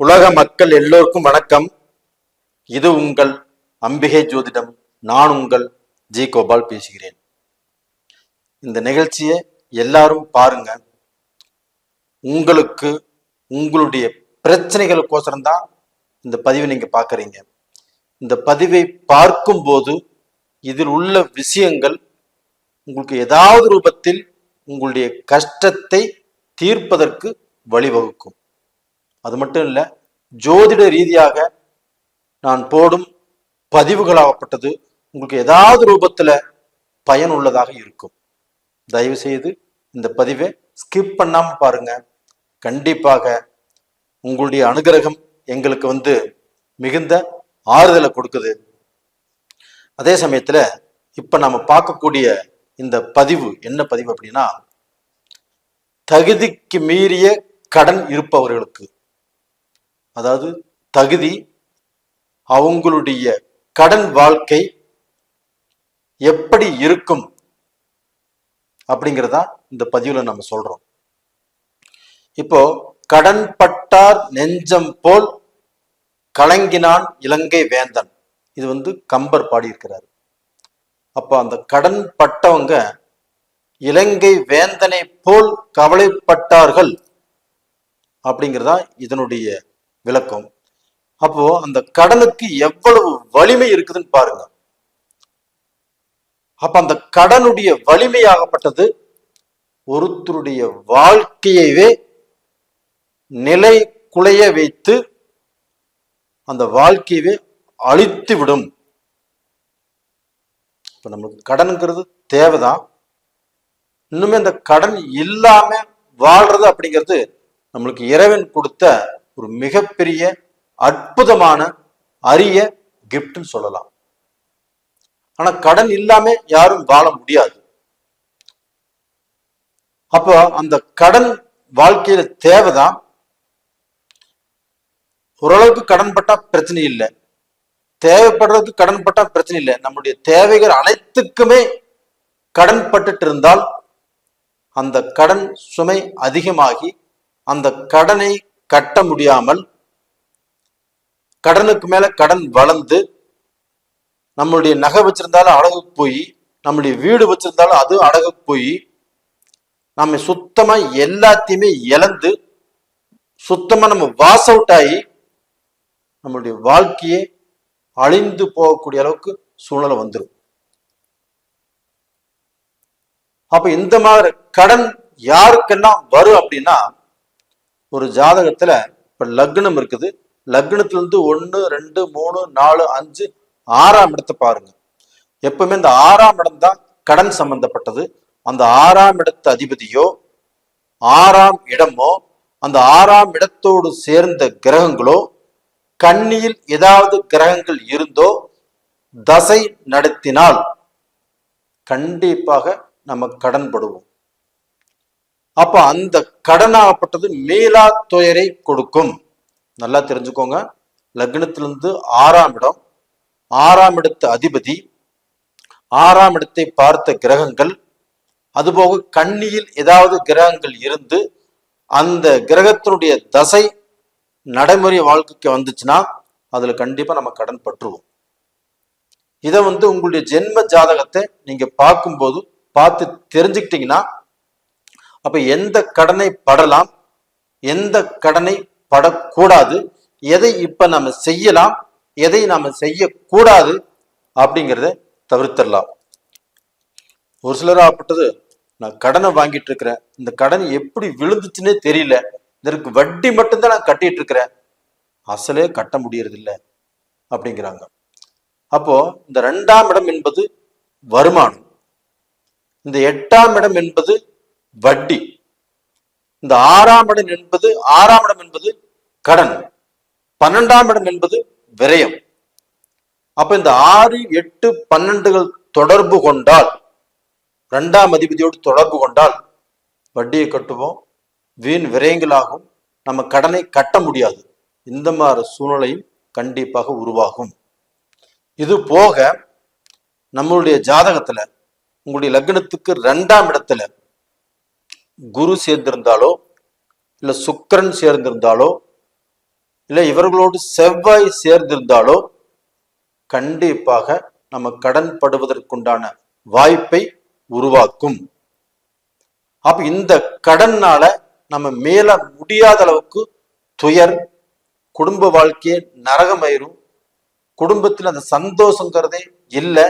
உலக மக்கள் எல்லோருக்கும் வணக்கம். இது உங்கள் அம்பிகை ஜோதிடம். நான் உங்கள் ஜி. கோபால் பேசுகிறேன். இந்த நிகழ்ச்சியை எல்லாரும் பாருங்க. உங்களுக்கு உங்களுடைய பிரச்சனைகளுக்கோசரம் தான் இந்த பதிவை நீங்க பார்க்குறீங்க. இந்த பதிவை பார்க்கும்போது இதில் உள்ள விஷயங்கள் உங்களுக்கு ஏதாவது ரூபத்தில் உங்களுடைய கஷ்டத்தை தீர்ப்பதற்கு வழிவகுக்கும். அது மட்டும் இல்லை ஜோதிட ரீதியாக நான் போடும் பதிவுகளாகப்பட்டது உங்களுக்கு ஏதாவது ரூபத்தில் பயனுள்ளதாக இருக்கும். தயவு செய்து இந்த பதிவை ஸ்கிப் பண்ணாமல் பாருங்க. கண்டிப்பாக உங்களுடைய அனுகிரகம் எங்களுக்கு வந்து மிகுந்த ஆறுதலை கொடுக்குது. அதே சமயத்தில் இப்போ நம்ம பார்க்கக்கூடிய இந்த பதிவு என்ன பதிவு அப்படின்னா தகுதிக்கு மீறிய கடன் இருப்பவர்களுக்கு. அதாவது தகுதி அவங்களுடைய கடன் வாழ்க்கை எப்படி இருக்கும் அப்படிங்கிறதா இந்த பதிவுல நம்ம சொல்றோம். இப்போ கடன் பட்டார் நெஞ்சம் போல் கலங்கினான் இலங்கை வேந்தன். இது வந்து கம்பர் பாடியிருக்கிறார். அப்போ அந்த கடன் பட்டவங்க இலங்கை வேந்தனை போல் கவலைப்பட்டார்கள் அப்படிங்கிறதா இதனுடைய விளக்கம். அப்போ அந்த கடனுக்கு எவ்வளவு வலிமை இருக்குதுன்னு பாருங்க. அப்ப அந்த கடனுடைய வலிமையாகப்பட்டது ஒருத்தருடைய வாழ்க்கையவே நிலை குலைய வைத்து அந்த வாழ்க்கையவே அழித்து விடும். இப்ப நம்மளுக்கு கடனுங்கிறது தேவைதான். இன்னுமே அந்த கடன் இல்லாம வாழ்றது அப்படிங்கிறது நம்மளுக்கு இறைவன் கொடுத்த ஒரு மிகப்பெரிய அற்புதமான அரிய கிஃப்ட்னு சொல்லலாம். ஆனா கடன் இல்லாம யாரும் வாழ முடியாது. அப்போ அந்த கடன் வாழ்க்கையில தேவைதான். ஓரளவுக்கு கடன் பட்டா பிரச்சனை இல்லை. தேவைப்படுறதுக்கு கடன் பட்டா பிரச்சனை இல்லை. நம்முடைய தேவைகள் அனைத்துக்குமே கடன் பட்டுட்டு இருந்தால் அந்த கடன் சுமை அதிகமாகி அந்த கடனை கட்ட முடியாமல் கடனுக்கு மேல கடன் வளர்ந்து நம்மளுடைய நகை வச்சிருந்தாலும் அடகு போய் நம்மளுடைய வீடு வச்சிருந்தாலும் அதுவும் அடகு போய் நம்ம சுத்தமா எல்லாத்தையுமே இழந்து சுத்தமா நம்ம வாஸ் அவுட் ஆகி நம்மளுடைய வாழ்க்கையே அழிந்து போகக்கூடிய அளவுக்கு சூழ்நிலை வந்துடும் அப்ப இந்த மாதிரி கடன் யாருக்கெல்லாம் வரும் அப்படின்னா ஒரு ஜாதகத்துல இப்ப லக்னம் இருக்குது. லக்னத்திலிருந்து ஒன்று ரெண்டு மூணு நாலு அஞ்சு ஆறாம் இடத்தை பாருங்க. எப்பவுமே இந்த ஆறாம் இடம் தான் கடன் சம்பந்தப்பட்டது. அந்த ஆறாம் இடத்து அதிபதியோ ஆறாம் இடமோ அந்த ஆறாம் இடத்தோடு சேர்ந்த கிரகங்களோ கண்ணியில் ஏதாவது கிரகங்கள் இருந்தோ தசை நடத்தினால் கண்டிப்பாக நம்ம கடன்படுவோம். அப்ப அந்த கடனாகப்பட்டது மீளா துயரை கொடுக்கும். நல்லா தெரிஞ்சுக்கோங்க. லக்னத்திலிருந்து ஆறாம் இடம் ஆறாம் இடத்து அதிபதி ஆறாம் இடத்தை பார்த்த கிரகங்கள் அதுபோக கண்ணியில் ஏதாவது கிரகங்கள் இருந்து அந்த கிரகத்தினுடைய தசை நடைமுறை வாழ்க்கைக்கு வந்துச்சுன்னா அதுல கண்டிப்பா நம்ம கடன் பற்றுவோம். இதை வந்து உங்களுடைய ஜென்ம ஜாதகத்தை நீங்க பார்க்கும்போது பார்த்து தெரிஞ்சுக்கிட்டீங்கன்னா அப்ப எந்த கடனை படலாம்? எந்த கடனை படக்கூடாது? எதை இப்ப நம்ம செய்யலாம்? எதை நாம செய்யக்கூடாது? அப்படிங்கிறத தவிர்த்திடலாம். ஒரு சிலராகப்பட்டது நான் கடனை வாங்கிட்டு இருக்கிறேன் இந்த கடன் எப்படி விழுந்துச்சுன்னே தெரியல. இதற்கு வட்டி மட்டும்தான் நான் கட்டிட்டு இருக்கிறேன் அசலே கட்ட முடியறதில்ல அப்படிங்கிறாங்க. அப்போ இந்த ரெண்டாம் இடம் என்பது வருமானம். இந்த எட்டாம் இடம் என்பது வட்டி. இந்த ஆறாம் இடம் என்பது ஆறாம் இடம் என்பது கடன். பன்னெண்டாம் இடம் என்பது விரயம். அப்ப இந்த ஆறு எட்டு பன்னெண்டுகள் தொடர்பு கொண்டால் ரெண்டாம் அதிபதியோடு தொடர்பு கொண்டால் வட்டியை கட்டுவோம் வீண் விரயங்களாகும் நம்ம கடனை கட்ட முடியாது. இந்த மாதிரி சூழ்நிலையும் கண்டிப்பாக உருவாகும். இது போக நம்மளுடைய ஜாதகத்துல உங்களுடைய லக்னத்துக்கு ரெண்டாம் இடத்துல குரு சேர்ந்திருந்தாலோ இல்ல சுக்கிரன் சேர்ந்திருந்தாலோ இல்லை இவர்களோடு செவ்வாய் சேர்ந்திருந்தாலோ கண்டிப்பாக நம்ம கடன் படுவதற்குண்டான வாய்ப்பை உருவாக்கும். அப்ப இந்த கடன்னால நம்ம மேல முடியாத அளவுக்கு துயர் குடும்ப வாழ்க்கையே நரகமாயிரும். குடும்பத்தில் அந்த சந்தோஷங்கிறதே இல்லை.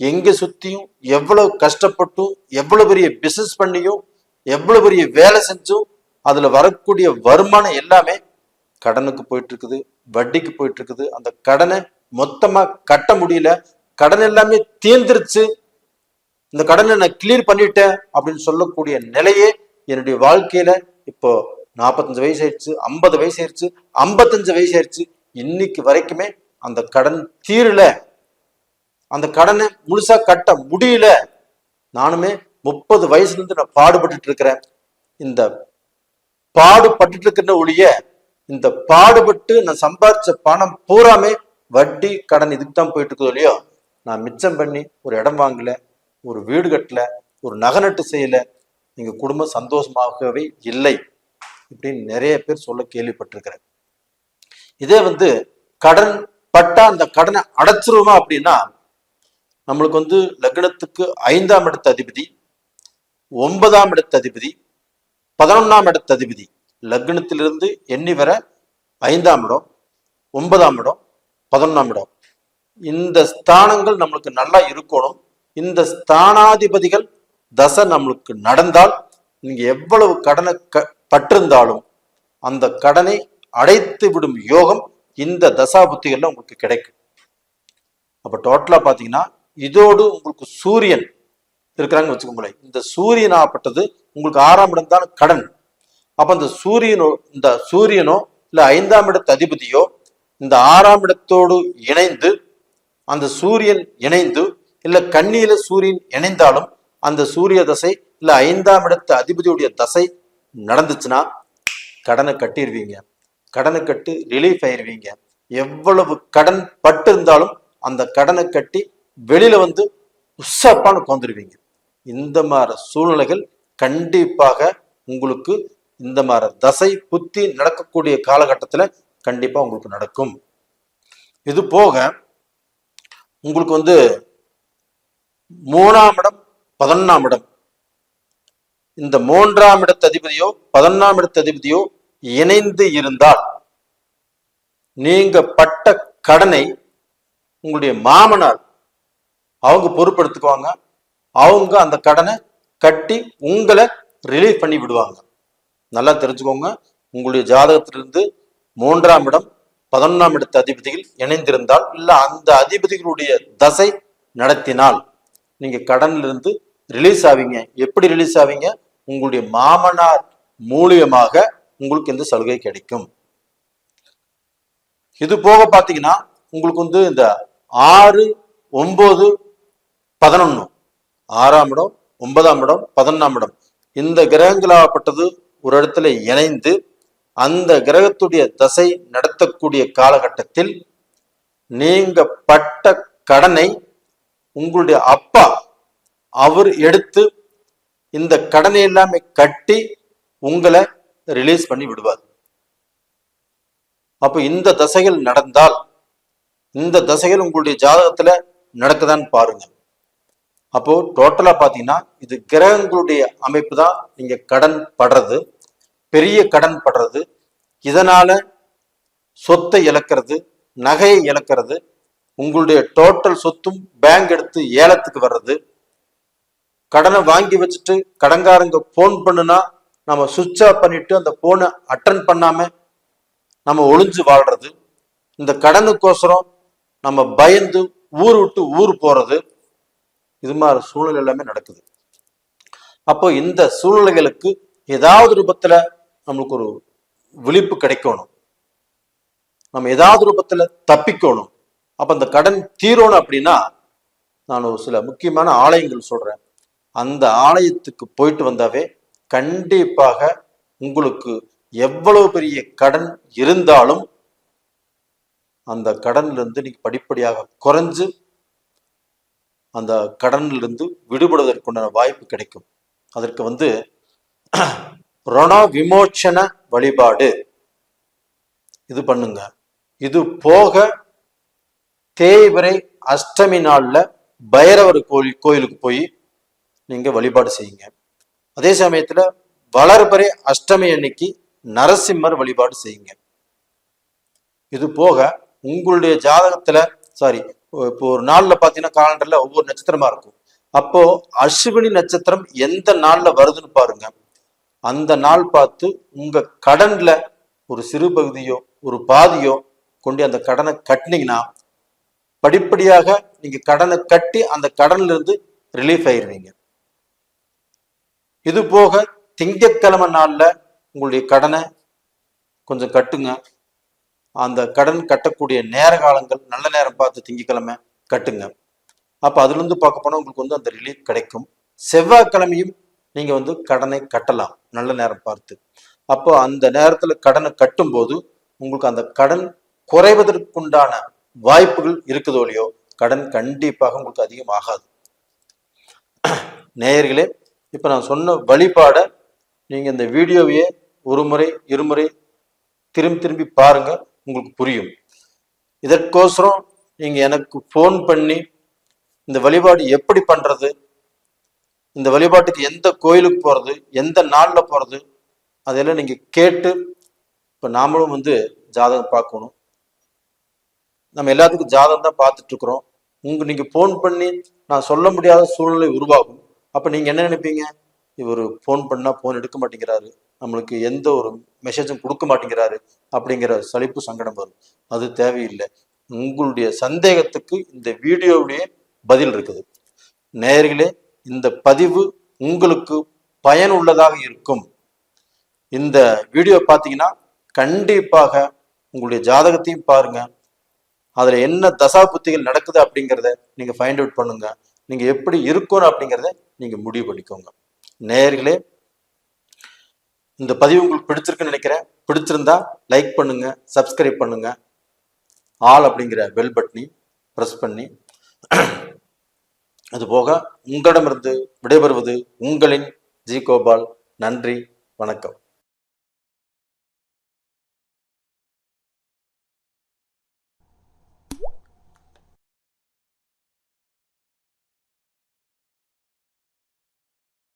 எங்க சுத்தியும் எவ்வளவு கஷ்டப்பட்டும் எவ்வளவு பெரிய பிசினஸ் பண்ணியும் எவ்வளவு பெரிய வேலை செஞ்சும் அதுல வரக்கூடிய வருமானம் எல்லாமே கடனுக்கு போயிட்டு இருக்குது வட்டிக்கு போயிட்டு இருக்குது அந்த கடனை மொத்தமா கட்ட முடியல. கடன் எல்லாமே தீர்ந்துருச்சு. இந்த கடனை நான் கிளியர் பண்ணிட்டேன் அப்படின்னு சொல்லக்கூடிய நிலையே என்னுடைய வாழ்க்கையில இப்போ நாற்பத்தஞ்சு வயசு ஆயிடுச்சு ஐம்பது வயசு ஆயிடுச்சு ஐம்பத்தஞ்சு வயசு ஆயிடுச்சு. இன்னைக்கு வரைக்குமே அந்த கடன் தீரல. அந்த கடனை முழுசா கட்ட முடியல. நானுமே முப்பது வயசுலேருந்து நான் பாடுபட்டுட்டு இருக்கிறேன். இந்த பாடுபட்டு இருக்கிற ஒழிய இந்த பாடுபட்டு நான் சம்பாதிச்ச பணம் பூராமே வட்டி கடன் இதுக்கு தான் போயிட்டு இல்லையோ? நான் மிச்சம் பண்ணி ஒரு இடம் வாங்கல ஒரு வீடு கட்டல ஒரு நகை நட்டு செய்யல. எங்க குடும்பம் சந்தோஷமாகவே இல்லை இப்படின்னு நிறைய பேர் சொல்ல கேள்விப்பட்டிருக்கிறேன். இதே வந்து கடன் பட்டா அந்த கடனை அடைச்சிருவோமா அப்படின்னா நம்மளுக்கு வந்து லக்னத்துக்கு ஐந்தாம் இடத்த அதிபதி ஒன்பதாம் இடத்த அதிபதி பதினொன்னாம் இடத்த அதிபதி லக்னத்திலிருந்து எண்ணி வர ஐந்தாம் இடம் ஒன்பதாம் இடம் பதினொன்னாம் இடம். இந்த ஸ்தானங்கள் நம்மளுக்கு நல்லா இருக்கணும். இந்த ஸ்தானாதிபதிகள் தசை நம்மளுக்கு நடந்தால் நீங்க எவ்வளவு கடனை க பட்டிருந்தாலும் அந்த கடனை அடைத்து விடும் யோகம் இந்த தசா புத்திகள்ல உங்களுக்கு கிடைக்கும். அப்ப டோட்டலா பாத்தீங்கன்னா இதோடு உங்களுக்கு சூரியன் இருக்கிறாங்கன்னு வச்சுக்கோங்களேன். இந்த சூரியன் ஆப்பட்டது உங்களுக்கு ஆறாம் இடம் தான் கடன். அப்ப இந்த சூரியனோ இந்த சூரியனோ இல்ல ஐந்தாம் இடத்து அதிபதியோ இந்த ஆறாம் இடத்தோடு இணைந்து அந்த சூரியன் இணைந்து இல்ல கண்ணியில சூரியன் இணைந்தாலும் அந்த சூரிய தசை இல்ல ஐந்தாம் இடத்து அதிபதியுடைய தசை நடந்துச்சுன்னா கடனை கட்டிடுவீங்க கடனை கட்டு ரிலீஃப் ஆயிடுவீங்க எவ்வளவு கடன் பட்டு இருந்தாலும் அந்த கடனை கட்டி வெளியில வந்து உஷப்பான உட்காந்துருவீங்க இந்த மாதிரி சூழ்நிலைகள் கண்டிப்பாக உங்களுக்கு இந்த மாதிரி தசை புத்தி நடக்கக்கூடிய காலகட்டத்துல கண்டிப்பா உங்களுக்கு நடக்கும். இது போக உங்களுக்கு வந்து மூணாம் இடம் பதினொன்றாம் இடம். இந்த மூன்றாம் இடத்து அதிபதியோ பதினொன்றாம் இடத்து அதிபதியோ இணைந்து இருந்தால் நீங்க பட்ட கடனை உங்களுடைய மாமனார் அவங்க பொறுப்பெடுத்துக்குவாங்க. அவங்க அந்த கடனை கட்டி உங்களை ரிலீவ் பண்ணி விடுவாங்க. நல்லா தெரிஞ்சுக்கோங்க. உங்களுடைய ஜாதகத்திலிருந்து மூன்றாம் இடம் பதினொன்றாம் இடத்து அதிபதிகள் இணைந்திருந்தால் இல்லை அந்த அதிபதிகளுடைய தசை நடத்தினால் நீங்க கடனிலிருந்து ரிலீஸ் ஆவீங்க. எப்படி ரிலீஸ் ஆவீங்க? உங்களுடைய மாமனார் மூலியமாக உங்களுக்கு இந்த சலுகை கிடைக்கும். இது போக பார்த்தீங்கன்னா உங்களுக்கு வந்து இந்த ஆறு ஒன்பது பதினொன்று ஆறாம் இடம் ஒன்பதாம் இடம் பதினொன்றாம் இடம். இந்த கிரகங்களாகப்பட்டது ஒரு இடத்துல இணைந்து அந்த கிரகத்துடைய தசை நடத்தக்கூடிய காலகட்டத்தில் நீங்க பட்ட கடனை உங்களுடைய அப்பா அவர் எடுத்து இந்த கடனை எல்லாமே கட்டி உங்களை ரிலீஸ் பண்ணி விடுவார். அப்போ இந்த தசைகள் நடந்தால் இந்த தசைகள் உங்களுடைய ஜாதகத்துல நடக்குதான்னு பாருங்க. அப்போ டோட்டலா பாத்தீங்கன்னா இது கிரகங்களுடைய அமைப்பு தான் நீங்க கடன் படுறது. பெரிய கடன் படுறது. இதனால சொத்தை இழக்கிறது நகையை இழக்கிறது. உங்களுடைய டோட்டல் சொத்தும் பேங்க் எடுத்து ஏலத்துக்கு வர்றது. கடனை வாங்கி வச்சுட்டு கடன்காரங்க ஃபோன் பண்ணுனா நம்ம சுவிட்ச் ஆஃப் பண்ணிட்டு அந்த போனை அட்டன் பண்ணாம நம்ம ஒளிஞ்சு வாழ்றது. இந்த கடனுக்கோசரம் நம்ம பயந்து ஊர் விட்டு ஊர் போறது. இது மாதிரி சூழ்நிலை எல்லாமே நடக்குது. அப்போ இந்த சூழ்நிலைகளுக்கு ஏதாவது ரூபத்துல நம்மளுக்கு ஒரு விழிப்பு கிடைக்கணும். நம்ம ஏதாவது ரூபத்துல தப்பிக்கணும். அப்ப அந்த கடன் தீரணும் அப்படின்னா நான் ஒரு சில முக்கியமான ஆலயங்கள் சொல்றேன். அந்த ஆலயத்துக்கு போயிட்டு வந்தாவே கண்டிப்பாக உங்களுக்கு எவ்வளவு பெரிய கடன் இருந்தாலும் அந்த கடன்ல இருந்து நீங்க படிப்படியாக குறைஞ்சு அந்த கடனிலிருந்து விடுபடுவதற்குண்டான வாய்ப்பு கிடைக்கும். அதற்கு வந்து ரண விமோச்சன வழிபாடு. இது பண்ணுங்க. இது போக தேய்வரை அஷ்டமி நாள்ல பைரவர் கோயில் கோயிலுக்கு போய் நீங்க வழிபாடு செய்யுங்க. அதே சமயத்துல வளர்பறை அஷ்டமி அன்னைக்கு நரசிம்மர் வழிபாடு செய்யுங்க. இது போக உங்களுடைய ஜாதகத்துல சாரி இப்போ ஒரு நாள்ல பாத்தீங்கன்னா காலண்டர்ல ஒவ்வொரு நட்சத்திரமா இருக்கும். அப்போ அஸ்வினி நட்சத்திரம் எந்த நாள்ல வருதுன்னு பாருங்க. அந்த நாள் பார்த்து உங்க கடன்ல ஒரு சிறு பகுதியோ ஒரு பாதியோ கொண்டு அந்த கடனை கட்டினீங்கன்னா படிப்படியாக நீங்க கடனை கட்டி அந்த கடன்ல இருந்து ரிலீஃப் ஆயிடுவீங்க இது போக திங்கட்கிழமை நாள்ல உங்களுடைய கடனை கொஞ்சம் கட்டுங்க. அந்த கடன் கட்டக்கூடிய நேர காலங்கள் நல்ல நேரம் பார்த்து திங்கக்கிழமை கட்டுங்க. அப்ப அதுல இருந்து பார்க்க போனா உங்களுக்கு வந்து அந்த ரிலீஃப் கிடைக்கும். செவ்வாய்க்கிழமையும் நீங்க வந்து கடனை கட்டலாம் நல்ல நேரம் பார்த்து. அப்போ அந்த நேரத்துல கடனை கட்டும்போது உங்களுக்கு அந்த கடன் குறைவதற்குண்டான வாய்ப்புகள் இருக்குதோ இல்லையோ கடன் கண்டிப்பாக உங்களுக்கு அதிகமாகாது. நேயர்களே இப்போ நான் சொன்ன வழிபாடை நீங்கள் இந்த வீடியோவையே ஒரு முறை இருமுறை திரும்பி திரும்பி பாருங்கள் உங்களுக்கு புரியும். இதற்கோசரம் நீங்கள் எனக்கு ஃபோன் பண்ணி இந்த வழிபாடு எப்படி பண்ணுறது இந்த வழிபாட்டுக்கு எந்த கோயிலுக்கு போகிறது எந்த நாளில் போகிறது அதெல்லாம் நீங்கள் கேட்டு இப்போ நாமளும் வந்து ஜாதகம் பார்க்கணும். நம்ம எல்லாத்துக்கும் ஜாதகம் தான் பார்த்துட்ருக்குறோம். உங்கள் நீங்கள் ஃபோன் பண்ணி நான் சொல்ல முடியாத சூழ்நிலை உருவாகும். அப்போ நீங்கள் என்ன நினைப்பீங்க? இவர் ஃபோன் பண்ணால் ஃபோன் எடுக்க மாட்டேங்கிறாரு. நம்மளுக்கு எந்த ஒரு மெசேஜும் கொடுக்க மாட்டேங்கிறாரு அப்படிங்கிற சலிப்பு சங்கடம் வரும். அது தேவையில்லை. உங்களுடைய சந்தேகத்துக்கு இந்த வீடியோவுடைய பதில் இருக்குது. நேர்களே இந்த பதிவு உங்களுக்கு பயனுள்ளதாக இருக்கும். இந்த வீடியோ பார்த்தீங்கன்னா கண்டிப்பாக உங்களுடைய ஜாதகத்தையும் பாருங்க. அதில் என்ன தசா புத்திகள் நடக்குது அப்படிங்கிறத நீங்கள் ஃபைண்ட் அவுட் பண்ணுங்க. நீங்கள் எப்படி இருக்கணும் அப்படிங்கிறத நீங்கள் முடிவு பண்ணிக்கோங்க. நேர்களே இந்த பதிவு உங்களுக்கு பிடிச்சிருக்குன்னு நினைக்கிறேன். பிடிச்சிருந்தா லைக் பண்ணுங்க சப்ஸ்கிரைப் பண்ணுங்க. ஆல் அப்படிங்கிற பெல் பட்டனி ப்ரெஸ் பண்ணி அதுபோக உங்களிடமிருந்து விடைபெறுவது உங்களின் ஜி கோபால். நன்றி வணக்கம்.